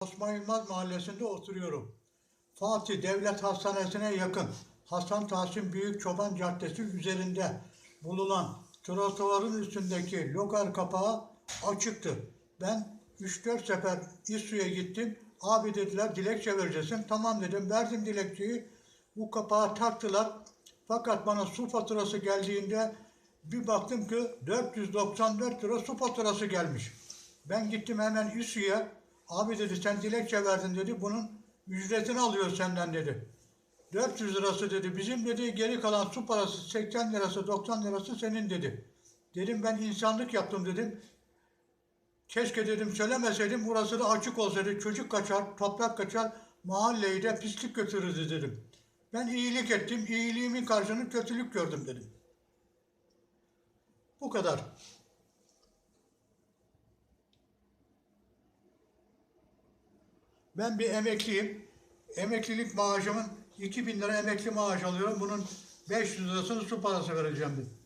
Osman Yılmaz Mahallesi'nde oturuyorum. Fatih Devlet Hastanesi'ne yakın Hasan Tahsin Büyük Çoban Caddesi üzerinde bulunan trotoarın üstündeki logar kapağı açıktı. Ben 3-4 sefer İSSU'ya gittim. Abi dediler dilekçe vereceksin. Tamam dedim. Verdim dilekçeyi. Bu kapağı taktılar. Fakat bana su faturası geldiğinde bir baktım ki 494 lira su faturası gelmiş. Ben gittim hemen İSSU'ya. Abi dedi sen dilekçe verdin dedi. Bunun ücretini alıyor senden dedi. 400 lirası dedi. Bizim dedi geri kalan su parası 80 lirası 90 lirası senin dedi. Dedim ben insanlık yaptım dedim. Keşke dedim söylemeseydim burası da açık olsaydı çocuk kaçar, toprak kaçar, mahalleyi de pislik götürürdü dedim. Ben iyilik ettim, iyiliğimin karşılığını kötülük gördüm dedim. Bu kadar. Ben bir emekliyim. Emeklilik maaşımın 2000 lira emekli maaş alıyorum. Bunun 500 lirasını su parası vereceğim dedim.